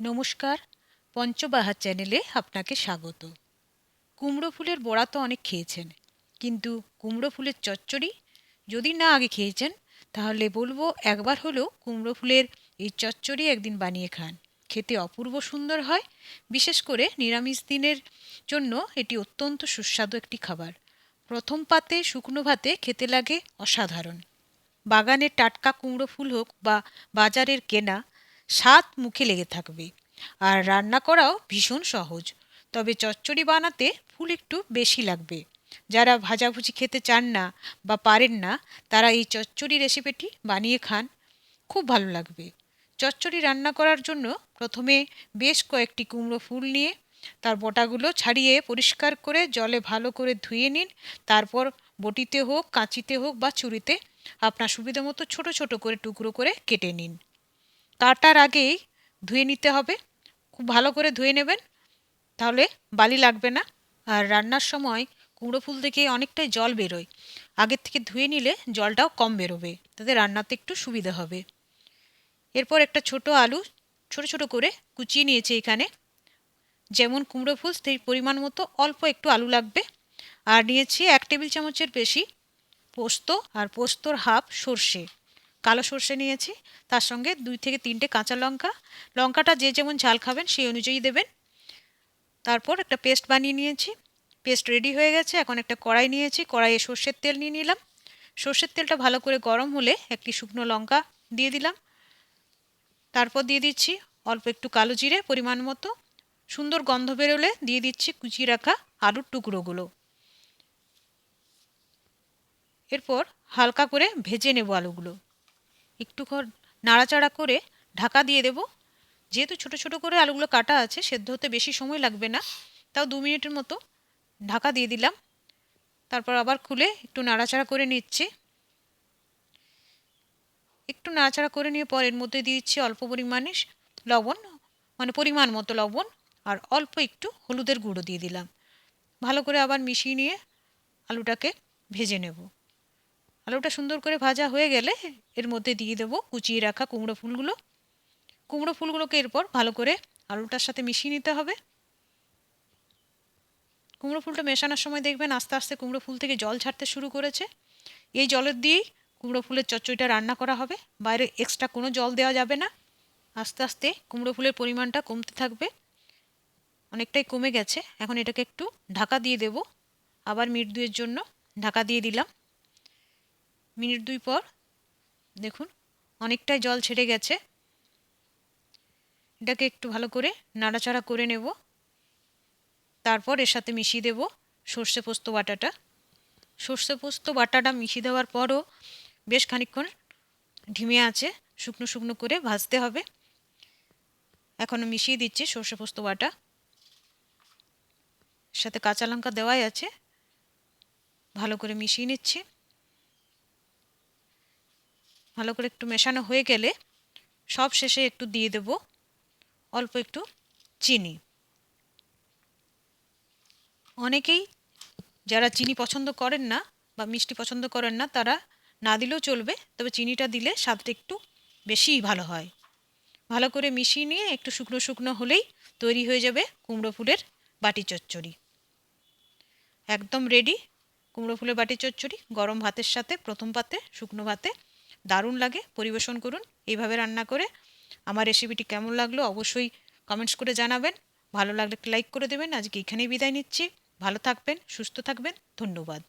নমস্কার পঞ্চবাহার চ্যানেলে আপনাকে স্বাগত। কুমড়ো ফুলের বড়া তো অনেক খেয়েছেন, কিন্তু কুমড়ো ফুলের চচ্চড়ি যদি না আগে খেয়েছেন, তাহলে বলব একবার হলেও কুমড়ো ফুলের এই চচ্চড়ি একদিন বানিয়ে খান। খেতে অপূর্ব সুন্দর হয়, বিশেষ করে নিরামিষ দিনের জন্য এটি অত্যন্ত সুস্বাদু একটি খাবার। প্রথম পাতে শুকনো ভাতে খেতে লাগে অসাধারণ। বাগানের টাটকা কুমড়ো ফুল হোক বা বাজারের কেনা স্বাদ মুখে লেগে থাকবে। আর রান্না করাও ভীষণ সহজ। তবে চচ্চড়ি বানাতে ফুল একটু বেশি লাগবে। যারা ভাজাভুজি খেতে চান না বা পারেন না, তারা এই চচ্চড়ি রেসিপিটি বানিয়ে খান। খুব ভালো লাগবে। চচ্চড়ি রান্না করার জন্য প্রথমে বেশ কয়েকটি কুমড়ো ফুল নিয়ে তার বটাগুলো ছাড়িয়ে পরিষ্কার করে জলে ভালো করে ধুয়ে নিন। তারপর বটিতে হোক, কাঁচিতে হোক বা ছুরিতে আপনার সুবিধা মতো ছোটো ছোটো করে টুকরো করে কেটে নিন। কাটার আগেই ধুয়ে নিতে হবে। খুব ভালো করে ধুয়ে নেবেন। তাহলে বালি লাগবে না। আর রান্নার সময় কুমড়ো ফুল থেকে অনেকটাই জল বেরোয়। আগের থেকে ধুয়ে নিলে জলটাও কম বেরোবে। তাতে রান্নাতে একটু সুবিধা হবে। এরপর একটা ছোট আলু ছোট ছোট করে কুচিয়ে নিয়েছে এখানে। যেমন কুমড়ো ফুল সেই পরিমাণ মতো অল্প একটু আলু লাগবে। আর নিয়েছি এক টেবিল চামচের বেশি পোস্ত। আর পোস্তর হাফ সর্ষে। কালো সর্ষে নিয়েছি, তার সঙ্গে দুই থেকে তিনটে কাঁচা লঙ্কা। লঙ্কাটা যে যেমন ঝাল খাবেন, সেই অনুযায়ী দেবেন। তারপর একটা পেস্ট বানিয়ে নিয়েছি। পেস্ট রেডি হয়ে গেছে, এখন একটা কড়াই নিয়েছি। কড়াইয়ে সর্ষের তেল নিয়ে নিলাম। সর্ষের তেলটা ভালো করে গরম হলে একটি শুকনো লঙ্কা দিয়ে দিলাম। তারপর দিয়ে দিচ্ছি অল্প একটু কালো জিরে পরিমাণ মতো। সুন্দর গন্ধ বেরোলে দিয়ে দিচ্ছি কুচিয়ে রাখা আলুর টুকরোগুলো। এরপর হালকা করে ভেজে নেব আলুগুলো। একটু নাড়াচাড়া করে ঢাকা দিয়ে দেব। যেহেতু ছোট ছোট করে আলুগুলো কাটা আছে, সেদ্ধ হতে বেশি সময় লাগবে না। তাও দু মিনিটের মতো ঢাকা দিয়ে দিলাম। তারপর আবার খুলে একটু নাড়াচাড়া করে নিচ্ছি। একটু নাড়াচাড়া করে নিয়ে পর এর মধ্যে দিয়ে দিচ্ছি অল্প পরিমাণে লবণ মানে পরিমাণ মতো লবণ, আর অল্প একটু হলুদের গুঁড়ো দিয়ে দিলাম। ভালো করে আবার মিশিয়ে নিয়ে আলুটাকে ভেজে নেব। আলুটা সুন্দর করে ভাজা হয়ে গেলে এর মধ্যে দিয়ে দেবো কুচিয়ে রাখা কুমড়ো ফুলগুলো। কুমড়ো ফুলগুলোকে এরপর ভালো করে আলুটার সাথে মিশিয়ে নিতে হবে। কুমড়ো ফুলটা মেশানোর সময় দেখবেন আস্তে আস্তে কুমড়ো ফুল থেকে জল ছাড়তে শুরু করেছে। এই জলের দিয়েই কুমড়ো ফুলের চচ্চড়িটা রান্না করা হবে। বাইরে এক্সট্রা কোনো জল দেওয়া যাবে না। আস্তে আস্তে কুমড়ো ফুলের পরিমাণটা কমতে থাকবে। অনেকটাই কমে গেছে। এখন এটাকে একটু ঢাকা দিয়ে দেব। আবার মিনিট দুয়ের জন্য ঢাকা দিয়ে দিলাম। মিনিট দুই পর, দেখুন, অনেকটাই জল ছেড়ে গেছে। এটাকে একটু ভালো করে নাড়াচাড়া করে নেব। তারপর এর সাথে মিশিয়ে দেব সর্ষে পোস্ত বাটাটা। সর্ষে পোস্ত বাটাটা মিশিয়ে দেওয়ার পরও বেশ খানিক্ষণ ঢিমে আছে, শুকনো শুকনো করে ভাজতে হবে। এখনও মিশিয়ে দিচ্ছি সর্ষে পোস্ত বাটা। সাথে কাঁচা লঙ্কা দেওয়াই আছে। ভালো করে মিশিয়ে নিচ্ছি। ভালো করে একটু মেশানো হয়ে গেলে সব শেষে একটু দিয়ে দেব অল্প একটু চিনি। অনেকেই যারা চিনি পছন্দ করেন না বা মিষ্টি পছন্দ করেন না, তারা না দিলেও চলবে, তবে চিনিটা দিলে স্বাদটা একটু বেশিই ভালো হয়। ভালো করে মিশিয়ে নিয়ে একটু শুকনো শুকনো হলেই তৈরি হয়ে যাবে কুমড়ো ফুলের বাটি চচ্চড়ি। একদম রেডি কুমড়ো ফুলের বাটি চচ্চড়ি, গরম ভাতের সাথে, প্রথম পাতে শুকনো ভাতে দারুণ লাগে, পরিবেশন করুন। এইভাবে রান্না করে আমার রেসিপিটি কেমন লাগল অবশ্যই কমেন্টস করে জানাবেন। ভালো লাগলে লাইক করে দেবেন। আজকে এখানেই বিদায় নিচ্ছি। ভালো থাকবেন, সুস্থ থাকবেন। ধন্যবাদ।